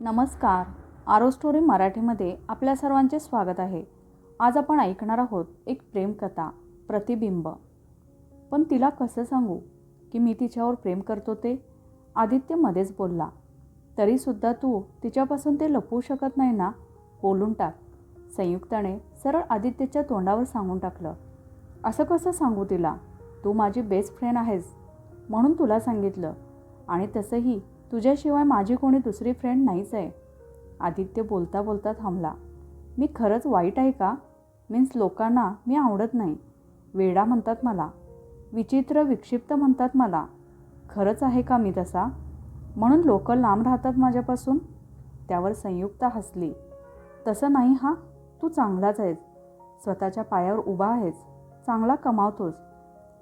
नमस्कार. आरो स्टोरी मराठीमध्ये आपल्या सर्वांचे स्वागत आहे. आज आपण ऐकणार आहोत एक प्रेमकथा प्रतिबिंब. पण तिला कसं सांगू? की मी तिच्यावर प्रेम करतो ते? आदित्य मध्येच बोलला. तरीसुद्धा तू तिच्यापासून ते लपवू शकत नाही ना? बोलून टाक. संयुक्ताने सरळ आदित्यच्या तोंडावर सांगून टाकलं. असं कसं सांगू तिला? तू माझी बेस्ट फ्रेंड आहेस. म्हणून तुला सांगितलं. आणि तसंही तुझ्याशिवाय माझी कोणी दुसरी फ्रेंड नाहीच आहे. आदित्य बोलता बोलता थांबला. मी खरंच वाईट आहे का? मीन्स लोकांना मी आवडत नाही. वेडा म्हणतात मला. विचित्र विक्षिप्त म्हणतात मला. खरंच आहे का मी तसा? म्हणून लोक लांब राहतात माझ्यापासून? त्यावर संयुक्त हसली. तसं नाही हा. तू चांगलाच आहेस. स्वतःच्या पायावर उभा आहेस. चांगला कमावतोस.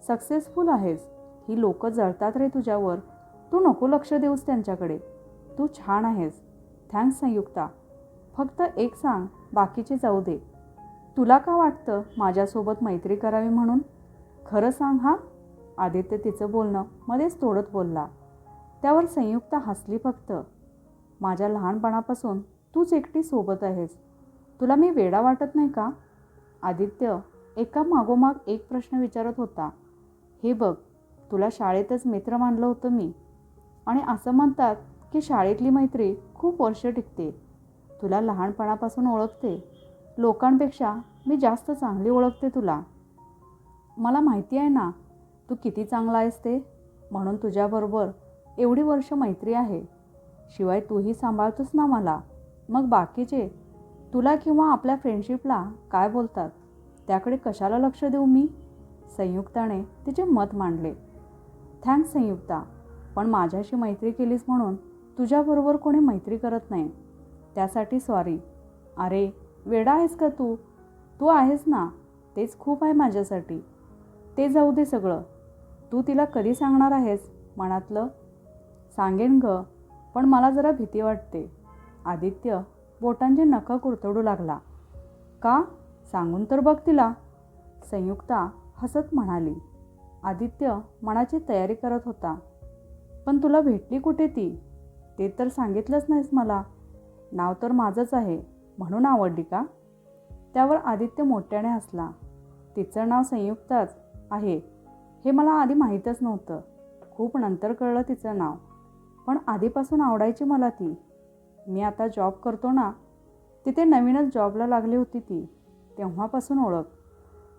सक्सेसफुल आहेस. ही लोकं जळतात रे तुझ्यावर. तू नको लक्ष देऊस त्यांच्याकडे. तू छान आहेस. थँक्स संयुक्ता. फक्त एक सांग बाकीचे जाऊ दे. तुला का वाटतं माझ्यासोबत मैत्री करावी म्हणून? खरं सांग हा. आदित्य तिचं बोलणं मध्येच तोडत बोलला. त्यावर संयुक्ता हसली फक्त. माझ्या लहानपणापासून तूच एकटी सोबत आहेस. तुला मी वेडा वाटत नाही का? आदित्य एका मागोमाग एक प्रश्न विचारत होता. हे बघ तुला शाळेतच मित्र मानलं होतं मी. आणि असं म्हणतात की शाळेतली मैत्री खूप वर्ष टिकते. तुला लहानपणापासून ओळखते. लोकांपेक्षा मी जास्त चांगली ओळखते तुला. मला माहिती आहे ना तू किती चांगला आहेस ते? म्हणून तुझ्याबरोबर एवढी वर्ष मैत्री आहे. शिवाय तूही सांभाळतोस ना मला. मग बाकीचे? तुला किंवा आपल्या फ्रेंडशिपला काय बोलतात? त्याकडे कशाला लक्ष देऊ मी? संयुक्ताने तिचे मत मांडले. थँक्स संयुक्ता. पण माझ्याशी मैत्री केलीस म्हणून तुझ्याबरोबर कोणी मैत्री करत नाही. त्यासाठी सॉरी अरे वेडा आहेस का तू? तू आहेस ना. तेच खूप आहे माझ्यासाठी. ते जाऊ दे सगळं. तू तिला कधी सांगणार आहेस? मनातलं? सांगेन ग. पण मला जरा भीती वाटते. आदित्य बोटांचे नखं कुरतडू लागला. का? सांगून तर बघ तिला. संयुक्ता हसत म्हणाली. आदित्य मनाची तयारी करत होता. पण तुला भेटली कुठे ती? ते तर सांगितलंच नाहीस मला. नाव तर माझंच आहे म्हणून आवडली का? त्यावर आदित्य मोठ्याने हसला. तिचं नाव संयुक्ताच आहे हे मला आधी माहीतच नव्हतं. खूप नंतर कळलं तिचं नाव. पण आधीपासून आवडायची मला ती. मी आता जॉब करतो ना तिथे नवीनच जॉबला लागली होती ती तेव्हापासून ओळख.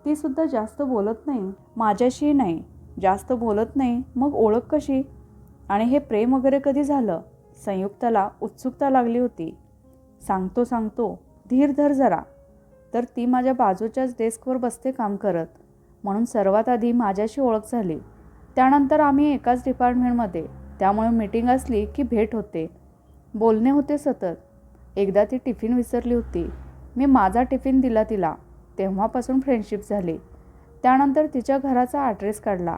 तीसुद्धा जास्त बोलत नाही माझ्याशी नाही. जास्त बोलत नाही मग ओळख कशी? आणि हे प्रेम वगैरे कधी झालं? संयुक्ताला उत्सुकता लागली होती. सांगतो सांगतो धीर धर जरा. तर ती माझ्या बाजूच्याच डेस्कवर बसते काम करत. म्हणून सर्वात आधी माझ्याशी ओळख झाली. त्यानंतर आम्ही एकाच डिपार्टमेंटमध्ये. त्यामुळे मीटिंग असली की भेट होते. बोलणे होते सतत. एकदा ती टिफिन विसरली होती. मी माझा टिफिन दिला तिला. तेव्हापासून फ्रेंडशिप झाली. त्यानंतर तिच्या घराचा ॲड्रेस काढला.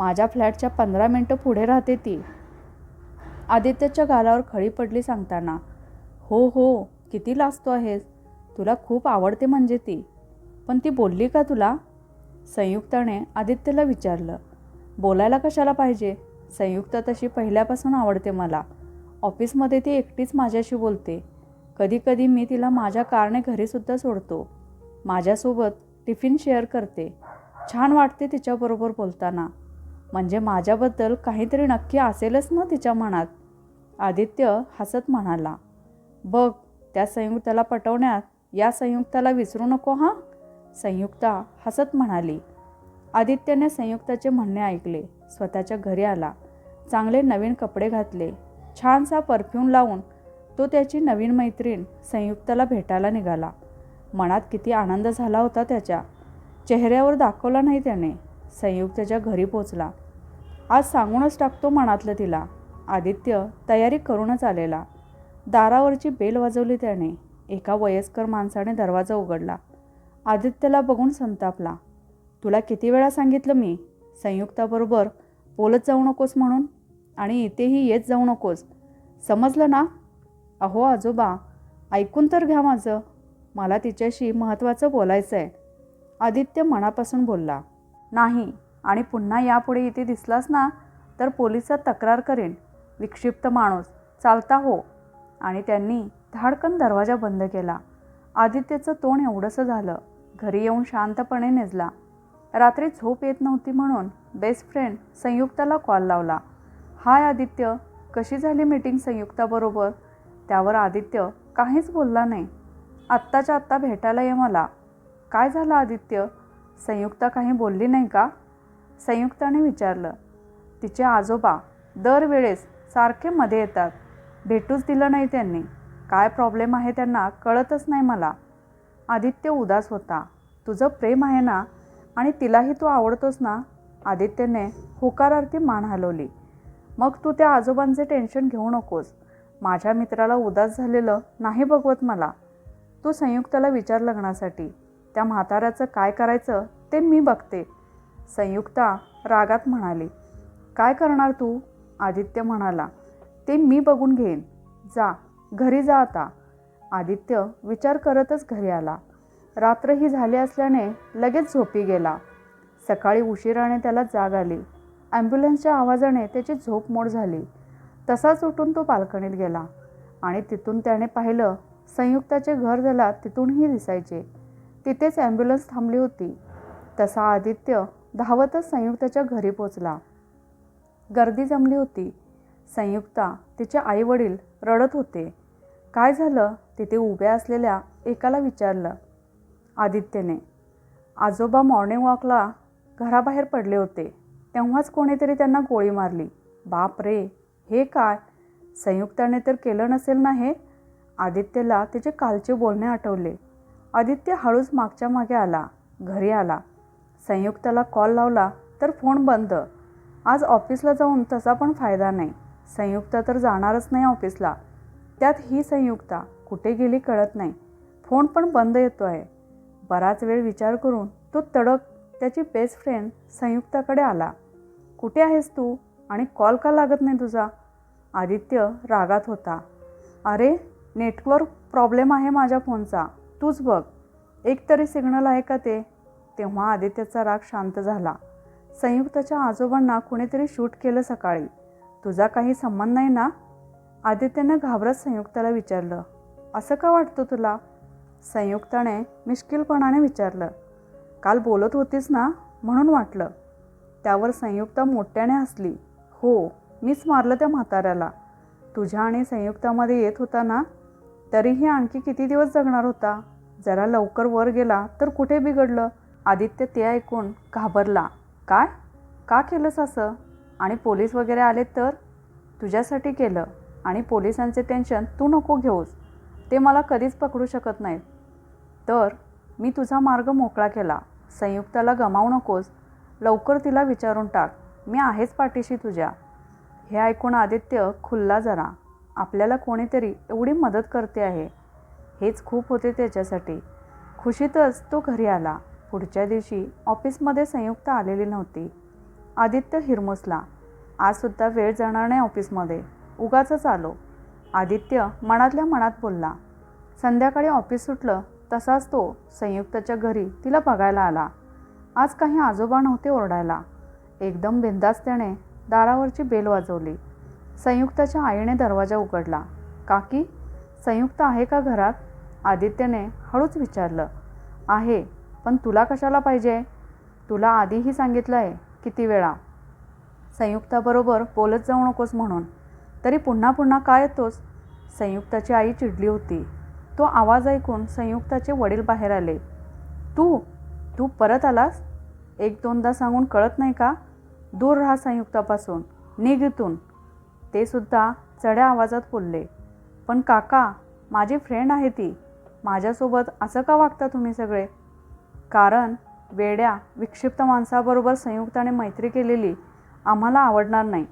माझ्या फ्लॅटच्या पंधरा मिनटं पुढे राहते ती. आदित्यच्या गालावर खळी पडली सांगताना. हो हो किती लाजतो आहेस. तुला खूप आवडते म्हणजे ती. पण ती बोलली का तुला? संयुक्ताने आदित्यला विचारलं. बोलायला कशाला पाहिजे? संयुक्त तशी पहिल्यापासून आवडते मला. ऑफिसमध्ये ती एकटीच माझ्याशी बोलते. कधीकधी मी तिला माझ्या कारने घरीसुद्धा सोडतो. माझ्यासोबत टिफिन शेअर करते. छान वाटते तिच्याबरोबर बोलताना. म्हणजे माझ्याबद्दल काहीतरी नक्की असेलच ना तिच्या मनात? आदित्य हसत म्हणाला. बघ त्या संयुक्ताला पटवण्यात या संयुक्ताला विसरू नको हां? संयुक्ता हसत म्हणाली. आदित्यने संयुक्ताचे म्हणणे ऐकले. स्वतःच्या घरी आला. चांगले नवीन कपडे घातले. छानसा परफ्यूम लावून तो त्याची नवीन मैत्रीण संयुक्ताला भेटायला निघाला. मनात किती आनंद झाला होता त्याच्या. चेहऱ्यावर दाखवला नाही त्याने. संयुक्ताच्या घरी पोचला. आज सांगूनच टाकतो मनातलं तिला. आदित्य तयारी करूनच आलेला. दारावरची बेल वाजवली त्याने. एका वयस्कर माणसाने दरवाजा उघडला. आदित्यला बघून संतापला. तुला किती वेळा सांगितलं मी? संयुक्ताबरोबर बोलत जाऊ नकोस म्हणून. आणि इथेही येत जाऊ नकोस. समजलं ना? अहो आजोबा ऐकून तर घ्या माझं. मला तिच्याशी महत्त्वाचं बोलायचं आहे आदित्य मनापासून बोलला. नाही आणि पुन्हा यापुढे इथे दिसलास ना तर पोलिसात तक्रार करेन. विक्षिप्त माणूस. चालता हो. आणि त्यांनी धाडकन दरवाजा बंद केला. आदित्यचं तोंड एवढंसं झालं. घरी येऊन शांतपणे निजला. रात्री झोप येत नव्हती म्हणून बेस्ट फ्रेंड संयुक्ताला कॉल लावला. हाय आदित्य कशी झाली मीटिंग संयुक्ताबरोबर त्यावर आदित्य काहीच बोलला नाही. आत्ताच्या आत्ता भेटायला ये मला. काय झालं आदित्य? संयुक्ता काही बोलली नाही का? संयुक्ताने विचारलं तिचे आजोबा दरवेळेस सारखे मध्ये येतात. भेटूच दिलं नाही त्यांनी. काय प्रॉब्लेम आहे त्यांना कळतच नाही मला. आदित्य उदास होता. तुझं प्रेम आहे ना? आणि तिलाही तू आवडतोस ना? आदित्यने होकारार्थी मान हलवली. मग तू त्या आजोबांचे टेन्शन घेऊ नकोस. माझ्या मित्राला उदास झालेलं नाही बघवत मला. तू संयुक्ताला विचार लग्नासाठी. त्या म्हाताऱ्याचं काय करायचं ते मी बघते. संयुक्ता रागात म्हणाली काय करणार तू? आदित्य म्हणाला ते मी बघून घेईन. जा घरी जा आता. आदित्य विचार करतच घरी आला. रात्रही झाली असल्याने लगेच झोपी गेला. सकाळी उशिराने त्याला जाग आली. ॲम्ब्युलन्सच्या आवाजाने त्याची झोप मोड झाली. तसाच उठून तो बाल्कनीत गेला आणि तिथून त्याने पाहिलं संयुक्ताचे घर झाला तिथूनही दिसायचे. तिथेच ॲम्ब्युलन्स थांबली होती. तसा आदित्य धावतच संयुक्ताच्या घरी पोचला. गर्दी जमली होती. संयुक्ता तिचे आईवडील रडत होते. काय झालं? तिथे उभ्या असलेल्या एकाला विचारलं. आदित्यने. आजोबा मॉर्निंग वॉकला घराबाहेर पडले होते. तेव्हाच कोणीतरी त्यांना गोळी मारली. बाप रे! हे काय? संयुक्ताने तर केलं नसेल ना हे? आदित्यला तिचे कालचे बोलणे आठवले. आदित्य हळूच मागच्या मागे आला. घरी आला. संयुक्तला कॉल लावला तर फोन बंद. आज ऑफिसला जाऊन तसा पण फायदा नाही. संयुक्त तर जाणारच नाही ऑफिसला. त्यात ही संयुक्ता कुठे गेली कळत नाही. फोन पण बंद येतो आहे बराच वेळ विचार करून तो तडक त्याची बेस्ट फ्रेंड संयुक्ताकडे आला. कुठे आहेस तू? आणि कॉल का लागत नाही तुझा? आदित्य रागात होता. अरे नेटवर्क प्रॉब्लेम आहे माझ्या फोनचा. तूच बघ. एक तरी सिग्नल आहे का ते? तेव्हा आदित्यचा राग शांत झाला. संयुक्ताच्या आजोबांना कुणीतरी शूट केलं सकाळी. तुझा काही संबंध नाही ना? आदित्यनं घाबरत संयुक्ताला विचारलं. असं का वाटतं तुला? संयुक्ताने मिश्किलपणाने विचारलं. काल बोलत होतीस ना? म्हणून वाटलं. त्यावर संयुक्ता मोठ्याने हसली. हो मीच मारलं त्या म्हाताऱ्याला. तुझ्या आणि संयुक्तामध्ये येत होता ना? तरीही आणखी किती दिवस जगणार होता? जरा लवकर वर गेला तर कुठे बिघडलं? आदित्य ते ऐकून घाबरला. काय? का केलंस असं? आणि पोलीस वगैरे आले तर? तुझ्यासाठी केलं. आणि पोलिसांचे टेन्शन तू नको घेऊस. ते मला कधीच पकडू शकत नाहीत. तर मी तुझा मार्ग मोकळा केला. संयुक्ताला गमावू नकोस. लवकर तिला विचारून टाक. मी आहेच पाठीशी तुझ्या. हे ऐकून आदित्य खुल्ला जरा. आपल्याला कोणीतरी एवढी मदत करते आहे. हेच खूप होते त्याच्यासाठी. खुशीतच तो घरी आला. पुढच्या दिवशी ऑफिसमध्ये संयुक्त आलेली नव्हती. आदित्य हिरमुसला आजसुद्धा वेळ जाणार नाही ऑफिसमध्ये उगाचंच आलो. आदित्य मनातल्या मनात बोलला. संध्याकाळी ऑफिस सुटलं तसाच तो संयुक्ताच्या घरी तिला बघायला आला. आज काही आजोबा नव्हते ओरडायला. एकदम बिंदास त्याने दारावरची बेल वाजवली. संयुक्ताच्या आईने दरवाजा उघडला. काकी संयुक्त आहे का घरात? आदित्यने हळूच विचारलं. आहे. पण तुला कशाला पाहिजे? तुला आधीही सांगितलं आहे किती वेळा. संयुक्ताबरोबर बोलत जाऊ नकोस म्हणून. तरी पुन्हा पुन्हा काय येतोस? संयुक्ताची आई चिडली होती. तो आवाज ऐकून संयुक्ताचे वडील बाहेर आले. तू? तू परत आलास? एक दोनदा सांगून कळत नाही का? दूर राहा संयुक्तापासून. निघ इथून. ते सुद्धा चढ्या आवाजात बोलले. पण काका माझी फ्रेंड आहे ती. माझ्यासोबत असं का वागता तुम्ही सगळे? कारण वेड्या विक्षिप्त माणसाबरोबर संयुक्ताने मैत्री केलेली आम्हाला आवडणार नाही.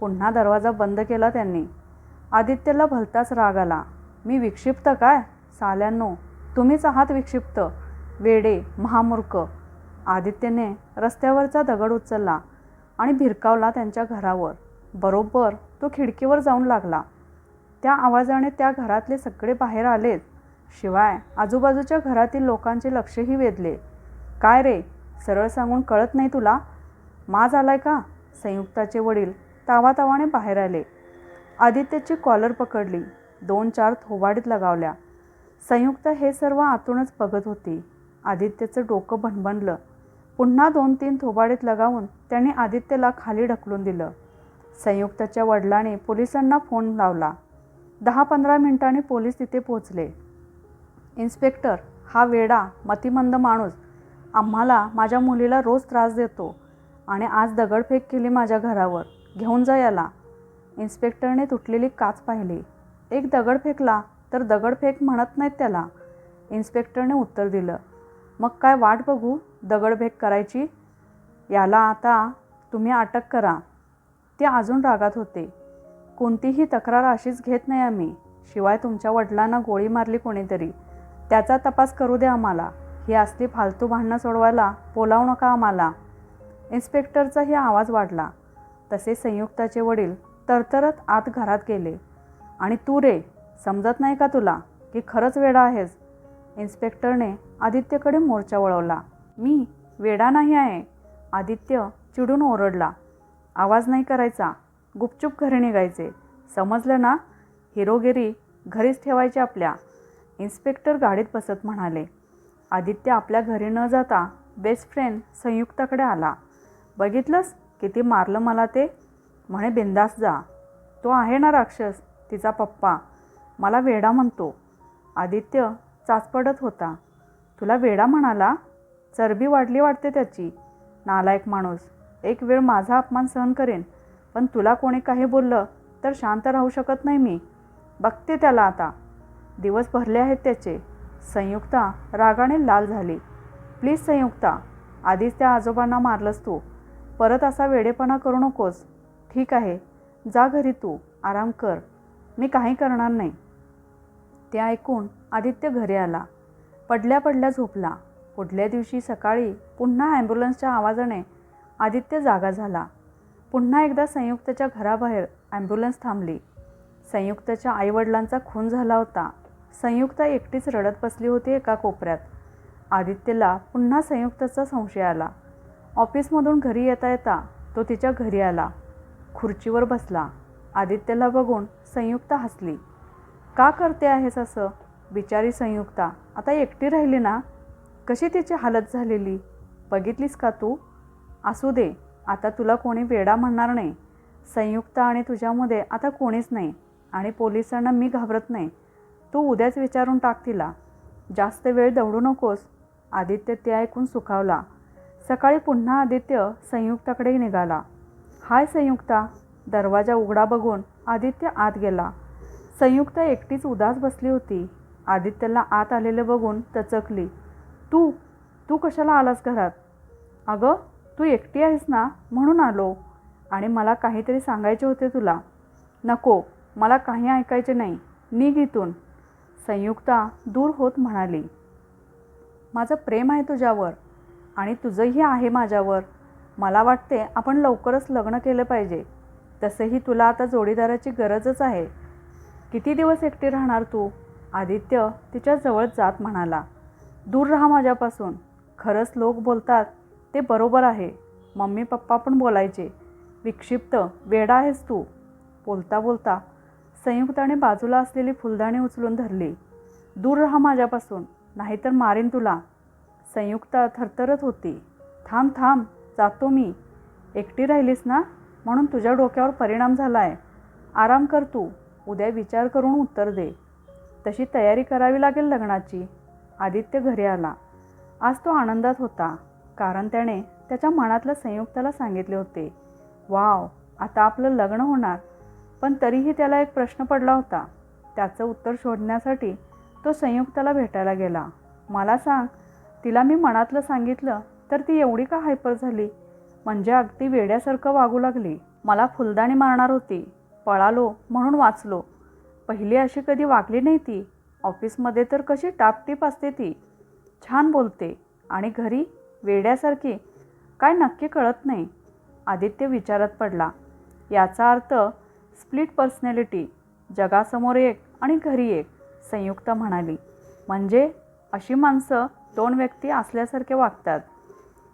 पुन्हा दरवाजा बंद केला त्यांनी. आदित्यला भलताच राग आला. मी विक्षिप्त काय? साल्यांनो तुम्हीच आहात विक्षिप्त. वेडे महामूर्ख. आदित्यने रस्त्यावरचा दगड उचलला आणि भिरकावला त्यांच्या घरावर. बरोबर तो खिडकीवर जाऊन लागला. त्या आवाजाने त्या घरातले सगळे बाहेर आलेत. शिवाय आजूबाजूच्या घरातील लोकांचे लक्षही वेधले. काय रे? सरळ सांगून कळत नाही तुला? माज आलाय का? संयुक्ताचे वडील तावातावाने बाहेर आले. आदित्यची कॉलर पकडली. दोन चार थोबाडीत लगावल्या. संयुक्त हे सर्व आतूनच बघत होती. आदित्यचं डोकं भणभणलं पुन्हा दोन तीन थोबाडीत लगावून त्याने आदित्यला खाली ढकलून दिलं. संयुक्ताच्या वडिलांनी पोलिसांना फोन लावला. दहा पंधरा मिनिटांनी पोलीस तिथे पोहोचले. इन्स्पेक्टर हा वेडा मतिमंद माणूस आम्हाला माझ्या मुलीला रोज त्रास देतो आणि आज दगडफेक केली माझ्या घरावर. घेऊन जा याला. इन्स्पेक्टरने तुटलेली काच पाहिली. एक दगड फेकला तर दगडफेक म्हणत नाहीत त्याला. इन्स्पेक्टरने उत्तर दिलं. मग काय वाट बघू? दगडफेक करायची? याला आता तुम्ही अटक करा. ते अजून रागात होते. कोणतीही तक्रार अशीच घेत नाही आम्ही. शिवाय तुमच्या वडिलांना गोळी मारली कोणीतरी. त्याचा तपास करू दे आम्हाला. ही असली फालतू भांडणं सोडवायला बोलावू नका आम्हाला. इन्स्पेक्टरचाही आवाज वाढला. तसे संयुक्ताचे वडील तरतरत आत घरात गेले. आणि तू रे समजत नाही का तुला की खरंच वेडा आहेस? इन्स्पेक्टरने आदित्यकडे मोर्चा वळवला. मी वेडा नाही आहे. आदित्य चिडून ओरडला. आवाज नाही करायचा. गुपचूप घरी निघायचे. समजलं ना? हिरोगिरी घरीच ठेवायची आपल्या. इन्स्पेक्टर गाडीत बसत म्हणाले आदित्य आपल्या घरी न जाता बेस्ट फ्रेंड संयुक्ताकडे आला. बघितलंस किती मारलं मला ते? म्हणे बिंदास जा. तो आहे ना राक्षस तिचा पप्पा. मला वेडा म्हणतो. आदित्य चाचपडत होता. तुला वेडा म्हणाला? चरबी वाढली वाटते त्याची. नालायक माणूस. एक वेळ माझा अपमान सहन करेन. पण तुला कोणी काही बोललं तर शांत राहू शकत नाही मी. बघते त्याला आता. दिवस भरले आहेत त्याचे. संयुक्ता रागाने लाल झाली. प्लीज संयुक्ता आधीच त्या आजोबांना मारलंस तू. परत असा वेडेपणा करू नकोस. ठीक आहे जा घरी तू. आराम कर. मी काही करणार नाही. ते ऐकून आदित्य घरी आला. पडल्या पडल्या झोपला. पुढल्या दिवशी सकाळी पुन्हा ॲम्ब्युलन्सच्या आवाजाने आदित्य जागा झाला. पुन्हा एकदा संयुक्तच्या घराबाहेर ॲम्ब्युलन्स थांबली. संयुक्तच्या आईवडिलांचा खून झाला होता. संयुक्ता एकटीच रडत बसली होती एका कोपऱ्यात. आदित्यला पुन्हा संयुक्ताचा संशय आला. ऑफिसमधून घरी येता येता तो तिच्या घरी आला. खुर्चीवर बसला. आदित्यला बघून संयुक्ता हसली. का करते आहेस असं? बिचारी संयुक्ता आता एकटी राहिली ना? कशी तिची हालत झालेली? बघितलीस का तू? असू दे आता तुला कोणी वेडा म्हणणार नाही. संयुक्ता आणि तुझ्यामध्ये आता कोणीच नाही आणि पोलिसांना मी घाबरत नाही. तू उद्याच विचारून टाक तिला. जास्त वेळ दौडू नकोस. आदित्य ते ऐकून सुखावला. सकाळी पुन्हा आदित्य संयुक्ताकडे निघाला. हाय संयुक्ता. दरवाजा उघडा बघून आदित्य आत गेला. संयुक्ता एकटीच उदास बसली होती. आदित्यला आत आलेलं बघून तचकली. तू तू कशाला आलास घरात? अगं तू एकटी आहेस ना म्हणून आलो. आणि मला काहीतरी सांगायचे होते तुला. नको मला काही ऐकायचे नाही. निघ इथून. संयुक्ता दूर होत म्हणाली माझं प्रेम आहे तुझ्यावर आणि तुझंही आहे माझ्यावर. मला वाटते आपण लवकरच लग्न केलं पाहिजे. तसंही तुला आता जोडीदाराची गरजच आहे. किती दिवस एकटी राहणार तू? आदित्य तिच्या जवळ जात म्हणाला दूर राहा माझ्यापासून. खरंच लोक बोलतात ते बरोबर आहे. मम्मी पप्पा पण बोलायचे. विक्षिप्त वेडा आहेस तू. बोलता बोलता संयुक्ताने बाजूला असलेली फुलदाणी उचलून धरली. दूर राहा माझ्यापासून नाहीतर मारेन तुला. संयुक्ता थरथरत होती. थांब थांब जातो मी. एकटी राहिलीस ना म्हणून तुझ्या डोक्यावर परिणाम झाला आहे आराम कर तू उद्या विचार करून उत्तर दे. तशी तयारी करावी लागेल लग्नाची. आदित्य घरी आला. आज तो आनंदात होता कारण त्याने त्याच्या मनातलं संयुक्ताला सांगितले होते. वाव आता आपलं लग्न होणार. पण तरीही त्याला एक प्रश्न पडला होता. त्याचं उत्तर शोधण्यासाठी तो संयुक्ताला भेटायला गेला. मला सांग तिला मी मनातलं सांगितलं तर ती एवढी का हायपर झाली? म्हणजे अगदी वेड्यासारखं वागू लागली. मला फुलदाणी मारणार होती. पळालो म्हणून वाचलो. पहिली अशी कधी वागली नाही ती. ऑफिसमध्ये तर कशी टापटीप असते ती. छान बोलते. आणि घरी? वेड्यासारखी? काय नक्की कळत नाही. आदित्य विचारात पडला. याचा अर्थ स्प्लिट पर्सनॅलिटी जगासमोर एक आणि घरी एक संयुक्त म्हणाली. म्हणजे अशी माणसं दोन व्यक्ती असल्यासारखे वागतात.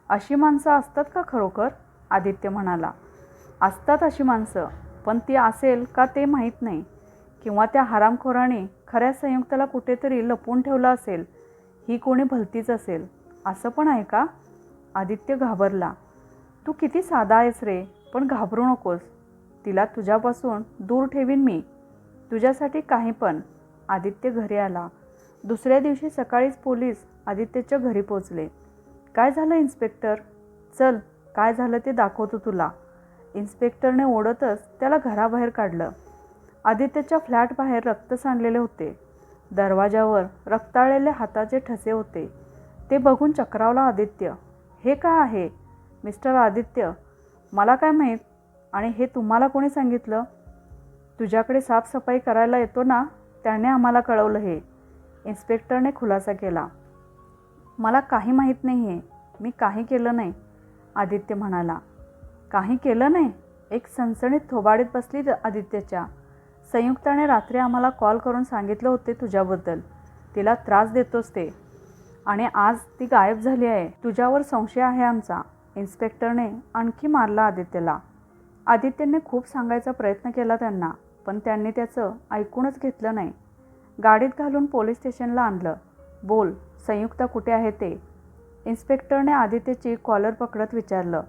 अशी माणसं असतात का खरोखर? आदित्य म्हणाला. असतात अशी माणसं पण ती असेल का ते माहीत नाही. किंवा त्या हरामखोराने खऱ्या संयुक्ताला कुठेतरी लपवून ठेवलं असेल ही कोणी भलतीच असेल असं पण आहे का? आदित्य घाबरला. तू किती साधा आहेस रे पण घाबरू नकोस. तिला तुझ्यापासून दूर ठेवीन मी. तुझ्यासाठी काही पण. आदित्य घरी आला. दुसऱ्या दिवशी सकाळीच पोलीस आदित्यच्या घरी पोचले. काय झालं इन्स्पेक्टर? चल काय झालं ते दाखवतो तुला. इन्स्पेक्टरने ओढतच त्याला घराबाहेर काढलं. आदित्यच्या फ्लॅटबाहेर रक्त सांडलेले होते. दरवाजावर रक्ताळलेले हाताचे ठसे होते. ते बघून चक्रावला आदित्य. हे काय आहे? मिस्टर आदित्य मला काय माहीत? आणि हे तुम्हाला कोणी सांगितलं? तुझ्याकडे साफसफाई करायला येतो ना त्याने आम्हाला कळवलं हे. इन्स्पेक्टरने खुलासा केला. मला काही माहीत नाही आहे मी काही केलं नाही आदित्य म्हणाला. काही केलं नाही? एक सणसणीत थोबाडीत बसली द- आदित्यच्या. संयुक्ताने रात्री आम्हाला कॉल करून सांगितलं होते तुझ्याबद्दल. तिला त्रास देतोस ते. आणि आज ती गायब झाली आहे. तुझ्यावर संशय आहे आमचा. इन्स्पेक्टरने आणखी मारला आदित्यला. आदित्यने खूप सांगायचा प्रयत्न केला त्यांना पण त्यांनी त्याचं ऐकूनच घेतलं नाही. गाडीत घालून पोलीस स्टेशनला आणलं. बोल संयुक्ता कुठे आहे ते? इन्स्पेक्टरने आदित्यची कॉलर पकडत विचारलं.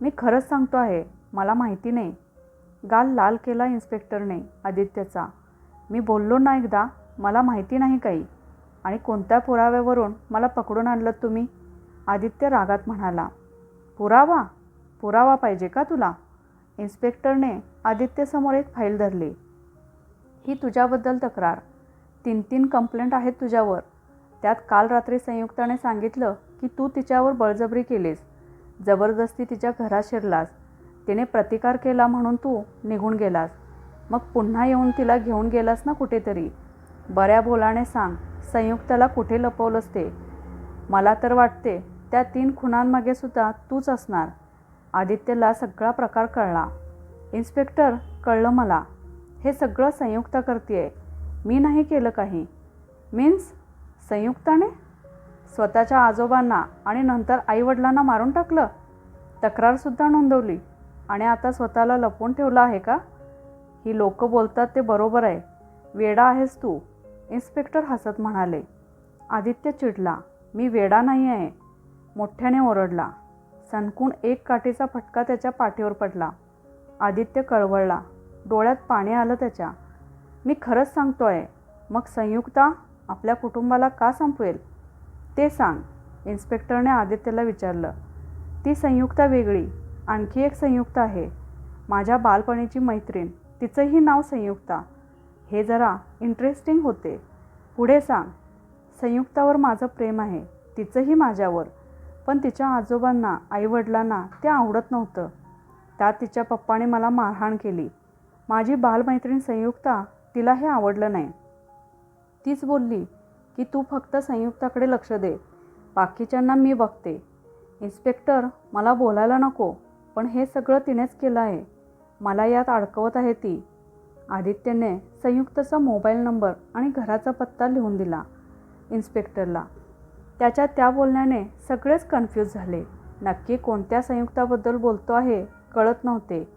मी खरंच सांगतो आहे मला माहिती नाही. गाल लाल केला इन्स्पेक्टरने आदित्यचा. मी बोललो ना एकदा मला माहिती नाही काही. आणि कोणत्या पुराव्यावरून मला पकडून आणलं तुम्ही? आदित्य रागात म्हणाला. पुरावा? पुरावा पाहिजे का तुला? इन्स्पेक्टरने आदित्यसमोर एक फाईल धरली. ही तुझ्याबद्दल तक्रार. तीन तीन कंप्लेंट आहेत तुझ्यावर. त्यात काल रात्री संयुक्ताने सांगितलं की तू तिच्यावर बळजबरी केलीस. जबरदस्ती तिच्या घरात शिरलास. तिने प्रतिकार केला म्हणून तू निघून गेलास. मग पुन्हा येऊन तिला घेऊन गेलास ना कुठेतरी? बऱ्या बोलाने सांग. संयुक्ताला कुठे लपवलंस ते? मला तर वाटते त्या तीन खुणांमागे सुद्धा तूच असणार. आदित्यला सगळा प्रकार कळला. इन्स्पेक्टर कळलं मला. हे सगळं संयुक्ता करते मी नाही केलं काही. मीन्स? संयुक्ताने? स्वतःच्या आजोबांना आणि नंतर आईवडिलांना मारून टाकलं? तक्रारसुद्धा नोंदवली. आणि आता स्वतःला लपवून ठेवलं आहे का? ही लोक बोलतात ते बरोबर आहे. वेडा आहेस तू. इन्स्पेक्टर हसत म्हणाले. आदित्य चिडला. मी वेडा नाही आहे. मोठ्याने ओरडला. सणकून एक काठीचा फटका त्याच्या पाठीवर पडला. आदित्य कळवळला. डोळ्यात पाणी आलं त्याच्या. मी खरंच सांगतो आहे मग संयुक्ता आपल्या कुटुंबाला का संपवेल? ते सांग इन्स्पेक्टरने आदित्यला विचारलं. ती संयुक्ता वेगळी. आणखी एक संयुक्त आहे. माझ्या बालपणीची मैत्रीण. तिचंही नाव संयुक्ता. हे जरा इंटरेस्टिंग होते. पुढे सांग. संयुक्तावर माझं प्रेम आहे. तिचंही माझ्यावर. पण तिच्या आजोबांना आईवडिलांना ते आवडत नव्हतं. त्यात तिच्या पप्पाने मला मारहाण केली. माझी बालमैत्रीण संयुक्ता तिला हे आवडलं नाही. तीच बोलली की तू फक्त संयुक्ताकडे लक्ष दे. बाकीच्यांना मी बघते. इन्स्पेक्टर मला बोलायला नको पण हे सगळं तिनेच केलं आहे. मला यात अडकवत आहे ती. आदित्यने संयुक्तचा मोबाईल नंबर आणि घराचा पत्ता लिहून दिला. इन्स्पेक्टरला त्याच्या त्या बोलण्याने सगळेच कन्फ्यूज झाले. नक्की कोणत्या संयुक्ताबद्दल बोलतो आहे कळत नव्हते.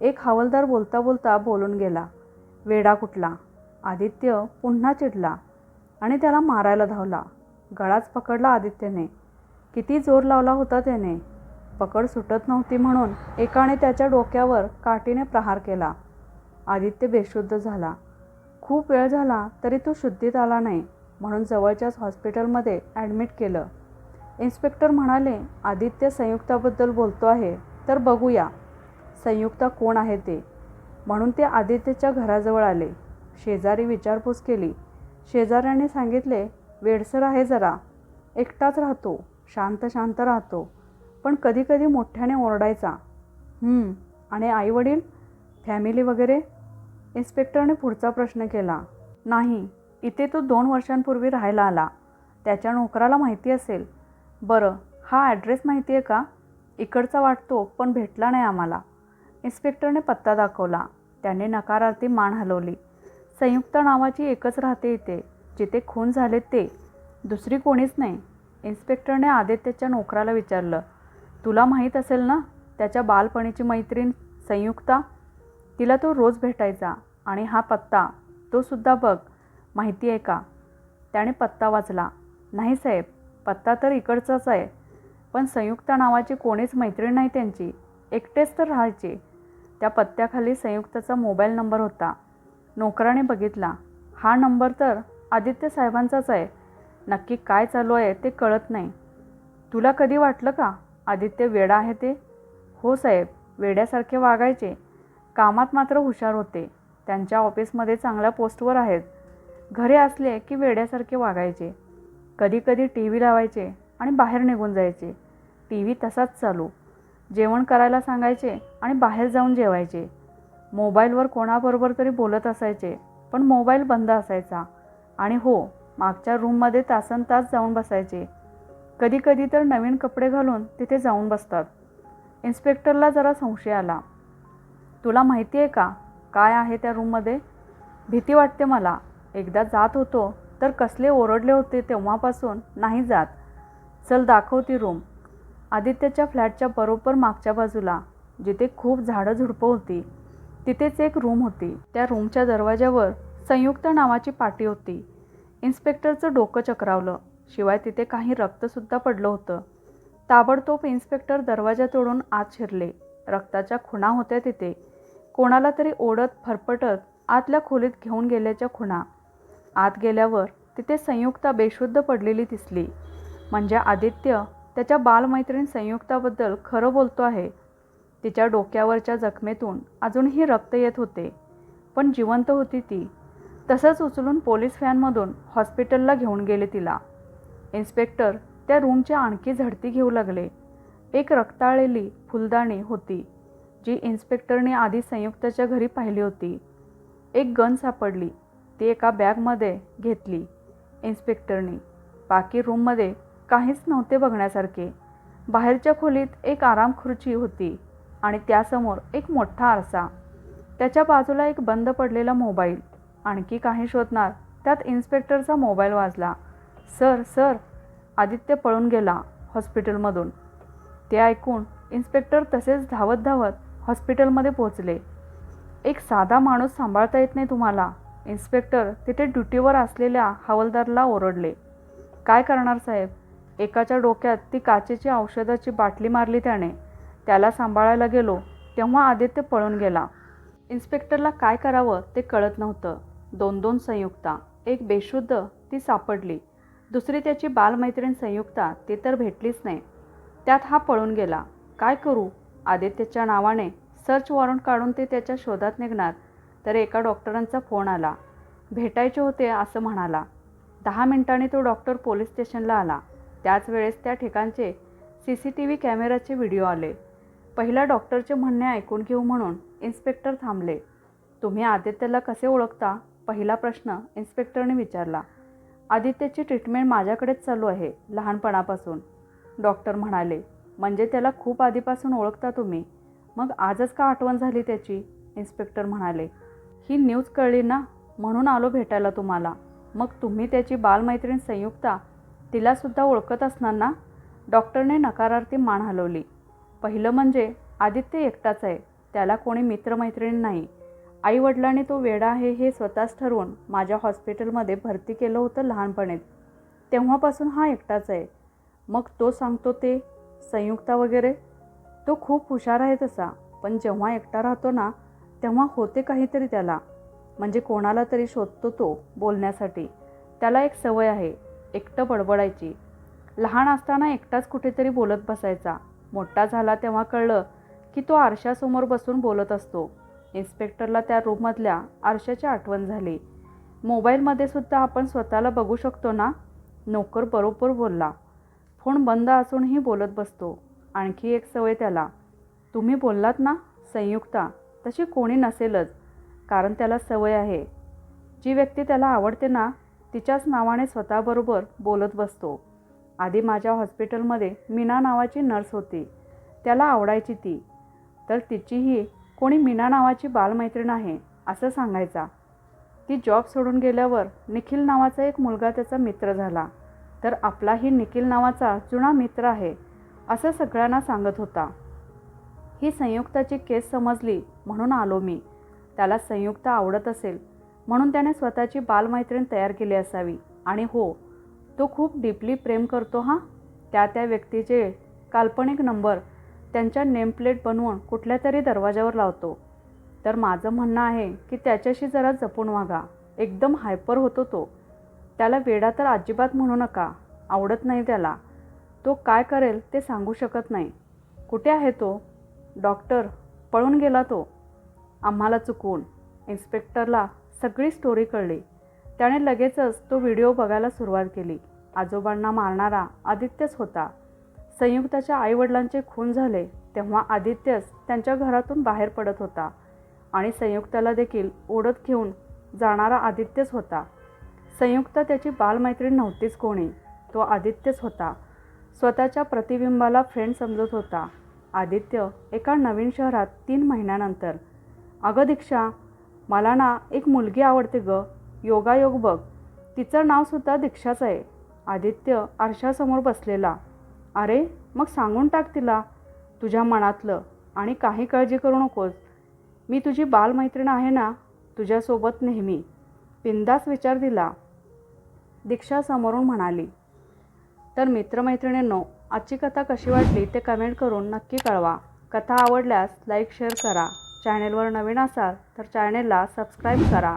एक हवालदार बोलता बोलता बोलून गेला. वेडा कुठला? आदित्य पुन्हा चिडला आणि त्याला मारायला धावला. गळाच पकडला आदित्यने. किती जोर लावला होता त्याने. पकड सुटत नव्हती म्हणून एकाने त्याच्या डोक्यावर काठीने प्रहार केला. आदित्य बेशुद्ध झाला. खूप वेळ झाला तरी तो शुद्धीत आला नाही. म्हणून जवळच्याच हॉस्पिटलमध्ये ॲडमिट केलं. इन्स्पेक्टर म्हणाले आदित्य संयुक्ताबद्दल बोलतो आहे तर बघूया. संयुक्ता कोण आहे ते? म्हणून ते आदित्यच्या घराजवळ आले. शेजारी विचारपूस केली. शेजाऱ्याने सांगितले वेडसर आहे जरा. एकटाच राहतो शांत शांत राहतो. पण कधीकधी मोठ्याने ओरडायचा. आणि आईवडील? फॅमिली वगैरे? इन्स्पेक्टरने पुढचा प्रश्न केला. नाही इथे तो दोन वर्षांपूर्वी राहायला आला. त्याच्या नोकराला माहिती असेल. बरं हा ॲड्रेस माहिती आहे का? इकडचा वाटतो पण भेटला नाही आम्हाला. इन्स्पेक्टरने पत्ता दाखवला. त्याने नकारार्थी मान हलवली. संयुक्त नावाची एकच राहते इथे. जिथे खून झाले ते. दुसरी कोणीच नाही. इन्स्पेक्टरने आदित्यच्या नोकराला विचारलं. तुला माहीत असेल ना त्याच्या बालपणीची मैत्रीण संयुक्ता? तिला तो रोज भेटायचा आणि हा पत्ता. तो सुद्धा बघ. माहिती आहे का? त्याने पत्ता वाचला. नाही साहेब पत्ता तर इकडचाच आहे. पण संयुक्ता नावाची कोणीच मैत्रीण नाही त्यांची. एकटेच तर राहायचे. त्या पत्त्याखाली संयुक्ताचा मोबाईल नंबर होता. नोकराने बघितला. हा नंबर तर आदित्य साहेबांचाच आहे. नक्की काय चालू आहे ते कळत नाही. तुला कधी वाटलं का? आदित्य वेडा आहे ते? हो साहेब वेड्यासारखे वागायचे. कामात मात्र हुशार होते. त्यांच्या ऑफिसमध्ये चांगल्या पोस्टवर आहेत. घरी असले की वेड्यासारखे वागायचे. कधीकधी टी व्ही लावायचे आणि बाहेर निघून जायचे. टी व्ही तसाच चालू. जेवण करायला सांगायचे आणि बाहेर जाऊन जेवायचे. मोबाईलवर कोणाबरोबर तरी बोलत असायचे पण मोबाईल बंद असायचा. आणि हो मागच्या रूममध्ये तासन तास जाऊन बसायचे. कधीकधी तर नवीन कपडे घालून तिथे जाऊन बसतात. इन्स्पेक्टरला जरा संशय आला. तुला माहिती आहे का? काय आहे त्या रूममध्ये? भीती वाटते मला. एकदा जात होतो तर कसले ओरडले होते तेव्हापासून नाही जात. चल दाखवती रूम. आदित्यच्या फ्लॅटच्या बरोबर मागच्या बाजूला जिथे खूप झाडं झुडपं होती तिथेच एक रूम होती. त्या रूमच्या दरवाज्यावर संयुक्त नावाची पाटी होती. इन्स्पेक्टरचं डोकं चक्रावलं शिवाय तिथे काही रक्तसुद्धा पडलं होतं. ताबडतोब इन्स्पेक्टर दरवाजा तोडून आत शिरले. रक्ताच्या खुणा होत्या तिथे. कोणाला तरी ओढत फरफटत आतल्या खोलीत घेऊन गेल्याच्या खुणा. आत गेल्यावर तिथे संयुक्ता बेशुद्ध पडलेली दिसली. म्हणजे आदित्य त्याच्या बालमैत्रीण संयुक्ताबद्दल खरं बोलतो आहे. तिच्या डोक्यावरच्या जखमेतून अजूनही रक्त येत होते. पण जिवंत होती ती. तसंच उचलून पोलीस व्हॅनमधून हॉस्पिटलला घेऊन गेले तिला. इन्स्पेक्टर त्या रूमच्या आणखी झडती घेऊ लागले. एक रक्ताळलेली फुलदाणी होती जी इन्स्पेक्टरने आधी संयुक्ताच्या घरी पाहिली होती. एक गन सापडली. ती एका बॅगमध्ये घेतली इन्स्पेक्टरने. बाकी रूममध्ये काहीच नव्हते बघण्यासारखे. बाहेरच्या खोलीत एक आराम खुर्ची होती आणि त्यासमोर एक मोठा आरसा. त्याच्या बाजूला एक बंद पडलेला मोबाईल. आणखी काही शोधणार त्यात इन्स्पेक्टरचा मोबाईल वाजला. सर सर आदित्य पळून गेला हॉस्पिटलमधून. ते ऐकून इन्स्पेक्टर तसेच धावत धावत हॉस्पिटलमध्ये पोहोचले. एक साधा माणूस सांभाळता येत नाही तुम्हाला. इन्स्पेक्टर तिथे ड्युटीवर असलेल्या हवालदारला ओरडले. काय करणार साहेब? एकाच्या डोक्यात ती काचेची औषधाची बाटली मारली त्याने. त्याला सांभाळायला गेलो तेव्हा आदित्य पळून गेला. इन्स्पेक्टरला काय करावं ते कळत नव्हतं. दोन दोन संयुक्ता. एक बेशुद्ध ती सापडली. दुसरी त्याची बालमैत्रीण संयुक्ता ती तर भेटलीच नाही. त्यात हा पळून गेला. काय करू? आदित्यच्या नावाने सर्च वॉरंट काढून ते त्याच्या शोधात निघणार. तर एका डॉक्टरांचा फोन आला. भेटायचे होते असं म्हणाला. दहा मिनिटांनी तो डॉक्टर पोलीस स्टेशनला आला. त्याच वेळेस त्या ठिकाणचे सी सी टी व्ही कॅमेऱ्याचे व्हिडिओ आले. पहिला डॉक्टरचे म्हणणे ऐकून घेऊ म्हणून इन्स्पेक्टर थांबले. तुम्ही आदित्यला कसे ओळखता? पहिला प्रश्न इन्स्पेक्टरने विचारला. आदित्यची ट्रीटमेंट माझ्याकडेच चालू आहे लहानपणापासून. डॉक्टर म्हणाले. म्हणजे त्याला खूप आधीपासून ओळखता तुम्ही? मग आजच का आठवण झाली त्याची? इन्स्पेक्टर म्हणाले. ही न्यूज कळली ना म्हणून आलो भेटायला तुम्हाला. मग तुम्ही त्याची बालमैत्रीण संयुक्ता तिलासुद्धा ओळखत असणार ना? डॉक्टरने नकारार्थी मान हलवली. पहिलं म्हणजे आदित्य एकटाच आहे. त्याला कोणी मित्रमैत्रिणी नाही. आईवडिलांनी तो वेडा आहे हे स्वतःच ठरवून माझ्या हॉस्पिटलमध्ये भरती केलं होतं लहानपणीत तेव्हापासून हा एकटाच आहे. मग तो सांगतो ते संयुक्ता वगैरे? तो खूप हुशार आहे तसा पण जेव्हा एकटा राहतो ना तेव्हा होते काहीतरी त्याला. म्हणजे कोणाला तरी शोधतो तो बोलण्यासाठी. त्याला एक सवय आहे एकटं बडबडायची. लहान असताना एकटाच कुठेतरी बोलत बसायचा. मोठा झाला तेव्हा कळलं की तो आरशासमोर बसून बोलत असतो. इन्स्पेक्टरला त्या रूममधल्या आरशाची आठवण झाली. मोबाईलमध्ये सुद्धा आपण स्वतःला बघू शकतो ना? नोकर बरोबर बोलला. फोन बंद असूनही बोलत बसतो. आणखी एक सवय त्याला. तुम्ही बोललात ना संयुक्ता? तशी कोणी नसेलच कारण त्याला सवय आहे. जी व्यक्ती त्याला आवडते ना तिच्याच नावाने स्वतःबरोबर बोलत बसतो. आधी माझ्या हॉस्पिटलमध्ये मीना नावाची नर्स होती. त्याला आवडायची ती. तर तिचीही कोणी मीना नावाची बालमैत्रीण आहे असं सांगायचा. ती जॉब सोडून गेल्यावर निखिल नावाचा एक मुलगा त्याचा मित्र झाला. तर आपलाही निखिल नावाचा जुना मित्र आहे असं सगळ्यांना सांगत होता. ही संयुक्ताची केस समजली म्हणून आलो मी. त्याला संयुक्त आवडत असेल म्हणून त्याने स्वतःची बालमैत्रीण तयार केली असावी. आणि हो तो खूप डीपली प्रेम करतो हां. त्या त्या व्यक्तीचे काल्पनिक नंबर त्यांच्या नेमप्लेट बनवून कुठल्या तरी दरवाजावर लावतो. तर माझं म्हणणं आहे की त्याच्याशी जरा जपून वागा. एकदम हायपर होतो तो. त्याला वेडा तर अजिबात म्हणू नका. आवडत नाही त्याला. तो काय करेल ते सांगू शकत नाही. कुठे आहे तो? डॉक्टर पळून गेला तो. आम्हाला चुकवून इन्स्पेक्टरला सगळी स्टोरी कळली. त्याने लगेचच तो व्हिडिओ बघायला सुरुवात केली. आजोबांना मारणारा आदित्यच होता. संयुक्ताच्या आईवडिलांचे खून झाले तेव्हा आदित्यच त्यांच्या घरातून बाहेर पडत होता आणि संयुक्ताला देखील ओढत घेऊन जाणारा आदित्यच होता. संयुक्ता त्याची बालमैत्रीण नव्हतीच कोणी. तो आदित्यच होता. स्वतःच्या प्रतिबिंबाला फ्रेंड समजत होता. आदित्य एका नवीन शहरात तीन महिन्यानंतर. अगं दीक्षा मला ना एक मुलगी आवडते ग योगायोग बघ. तिचं नावसुद्धा दीक्षाच आहे. आदित्य आरशासमोर बसलेला. अरे मग सांगून टाक तिला. तुझ्या मनातलं आणि काही काळजी करू नकोस. मी तुझी बालमैत्रीण आहे ना तुझ्यासोबत नेहमी. बिंदास विचार दिला. दीक्षा समोरून म्हणाली तर मित्रमैत्रिणींनो आजची कथा कशी वाटली ते कमेंट करून नक्की कळवा. कथा आवडल्यास लाईक शेअर करा. चॅनेलवर नवीन असाल तर चॅनेलला सबस्क्राईब करा.